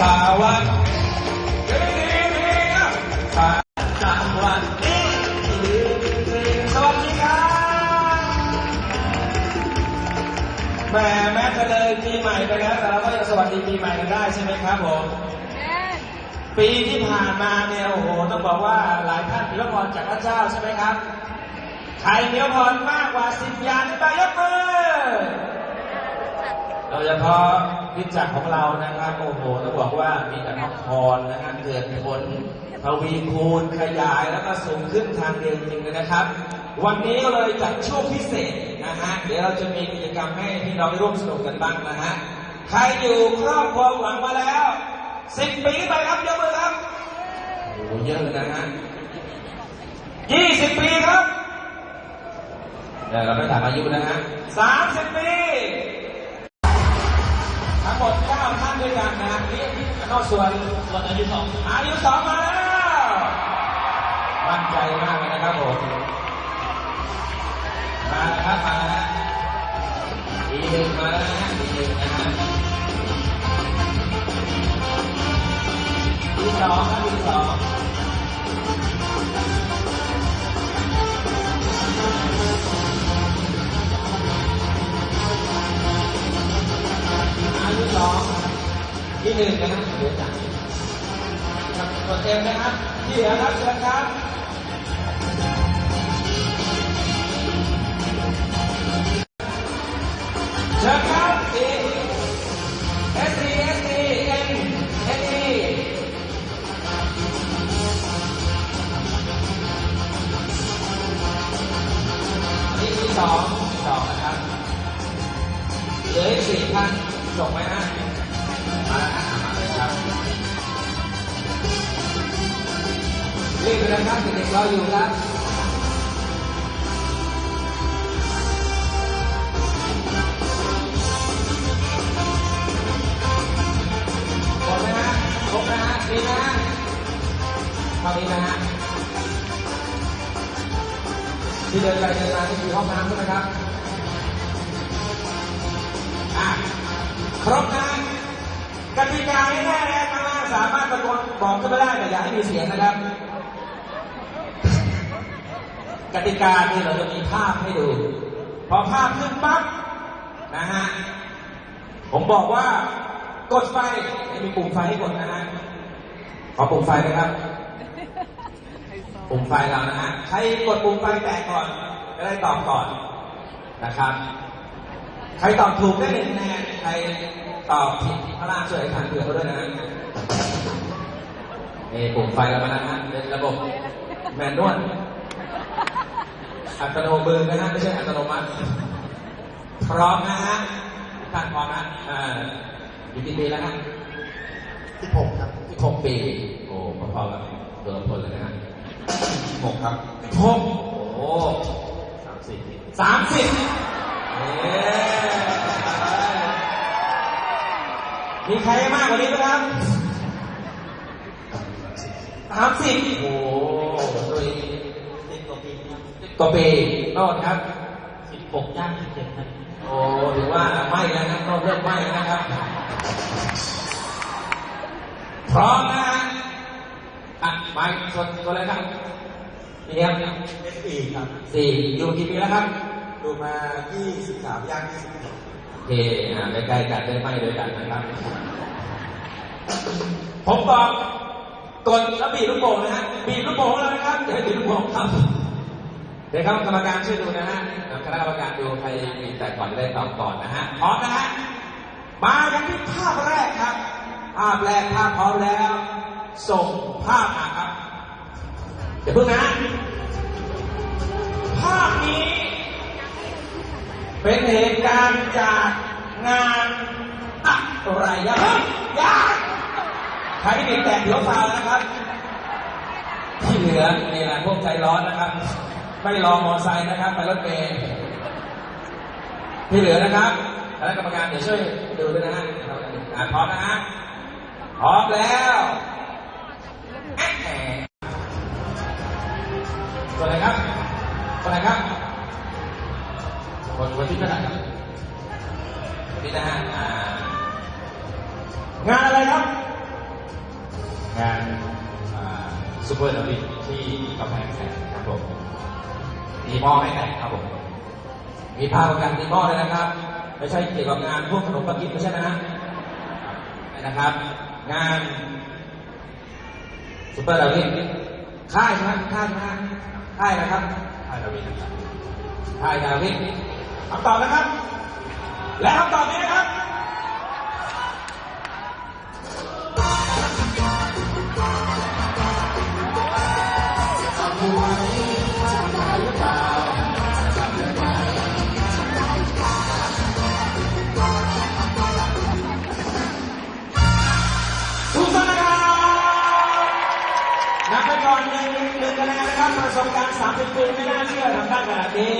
สวัสดีครับสวัสดีสวัสดีครับแหมแม้จะเลยปีใหม่ไปแล้วแต่เราก็ยังสวัสดีปีใหม่กันได้ใช่ไหมครับผมปีที่ผ่านมาเนี่ยโอ้โหต้องบอกว่าหลายท่านมีพระพรจากพระเจ้าใช่ไหมครับ ใครมีพระพรมากกว่าสิบอย่างขึ้นไปยกมือ ยเฉพาะพิจักของเรานะครับโอ้โหต้องบอกว่ามีแต่พระพรนะครับเกิดผลทวีคูณขยายแล้วก็สูงขึ้นทางเดียวจริงเลยนะครับ วันนี้ก็เลยจัดช่วงพิเศษนะฮะเดี๋ยวเราจะมีกิจกรรมให้พี่น้องร่วมสนุกกันบ้างนะฮะใครอยู่ครอบครัวหวังมาแล้วสิบปีไปครับยกมือครับโอ้โหเยอะนะฮะยี่สิบปีครับเดี๋ยวเราไม่ถามอายุนะฮะสามสิบปี ทั้งหมด9ท่านด้วยกันนะนี่ที่นอกส่วนส่วนอายุสองอายุสองมาแล้วมั่นใจมากเลยนะครับผมมาครับมาแล้วอีหนึ่งมาแล้วนะอีหนึ่งนะฮะอีสองครับอีสอง สองที่หนึ่งนะครับเดี๋ยวจัดครับกดเต็มนะครับ ที่เหลือครับเชิญครับเชิญครับสี่เอสซีเอสีเอ็นเอสีที่สองที่สองนะครับเหลืออีกสี่ท่าน ส่งไหมฮะมาเลยครับรีบไปเลยครับเด็กๆรออยู่ครับหมดไหมฮะครบนะฮะดีนะฮะเท่านี้นะฮะที่เดินไปเดินมานี่คือห้องน้ำใช่ไหมครับ อะ ครบนะกติกาง่ายๆนะข้างล่สามารถตะโกนบอกขึ้นมาได้แต่อย่าให้มีเสียงนะครับ กติกาคือเราจะมีภาพให้ดู พอภาพขึ้นปั๊บนะฮะผมบอกว่ากดไฟมีปุ่มไฟให้กดนะฮะขอปุ่มไฟนะครับ ปุ่มไฟเรานะฮะใครกดปุ่มไฟแตกก่อนจะได้ตอบก่อนนะครับ ใครตอบถูกได้หนึ่งคะแนน ครตอบผิดพระราชช่วยผ่านเผื่อเขาด้วยนะฮะนี่ปุ่มไฟเรามานะฮะเป็นระบบแมนนวลอัตโนมือนะฮะไม่ใช่อัตโนมัติพร้อมนะฮะท่านพร้อมนะอ่าอยู่กี่ปีแล้วฮะสิบหกครับที่หกปี โอ้พอๆกับตัวละพลเลยนะฮะหกครับหกโอ้สามสิบสามสิบเอ๊ มีใครมากกว่านี้ไหมครับสามสิบโอ้โดยสิบกว่าปีครับกว่าปีโนอนครับสิบหกย่างสิบเจ็ดครับโอ้ถือว่าไม่แล้วนะต้องเริ่มไม่แล้วนะครับ พร้อมนะฮะอะไปสดตัวอะไรครับนี่ครับเอสปีครับสี่อยู่กี่ปีแล้วครับ ดูมายี่สิบสามย่างยี่สิบโอ เคอ่าใกล้ๆกันได้ไหมด้วยกันนะครับ ผมบอกกดแล้วบีบลูกโป่งนะฮะบีบลูกโป่งแล้วนะครับเดี๋ยวบีบลูกโป่งครับเดี๋ยวครับกรรมการช่วยดูนะฮะคณะกรรมการดูใครบีแต่ก่อนได้ตอบก่อนนะฮะพร้อมนะฮะมากันที่ภาพแรกครับ ภาพแรกภาพพร้อมแล้ว ส่งภาพมาครับเดี๋ยวเพิ่งนะ ภาพนี้ เป็นเหตุการณ์จาก งานอะไรยะยากใครที่มีแตกเดี๋ยวฟาวนะครับ ที่เหลือนี่แหละพวกใจร้อนนะครับ ไม่รอมอไซค์นะครับไปรถเมล์ที่เหลือนะครับคณะกรรมการเดี๋ยวช่วยดูด้วยนะฮะพร้อมนะฮะพร้อมแล้วแอะแหมตัวไหนครับตัวไหนครับคนคนที่เท่าไหร่ครับ นนี้นะฮะอ่างานอะไรครับ งานซูเปอร์ดาวิดที่กำแพงแสนครับผมมีหม้อให้แตกครับผม มีภาพประกันตีหม้อเลยนะครับ ไม่ใช่เกี่ยวกับงานพวกขนมปังกินไม่ใช่นะฮะนะครับ งานซูเปอร์ดาวิดค่ายใช่ไหมค่ายใช่ไหมค่ายนะครับค่ายดาวินะครับค่ายดาวิดคำตอบนะครับ และคำตอบนี้นะครับถูกต้องนะครับนับไปก่อนหนึ่งหนึ่งคะแนนนะครับประสบการณ์30ปีไม่น่าเชื่อทำได้ขนาดนี้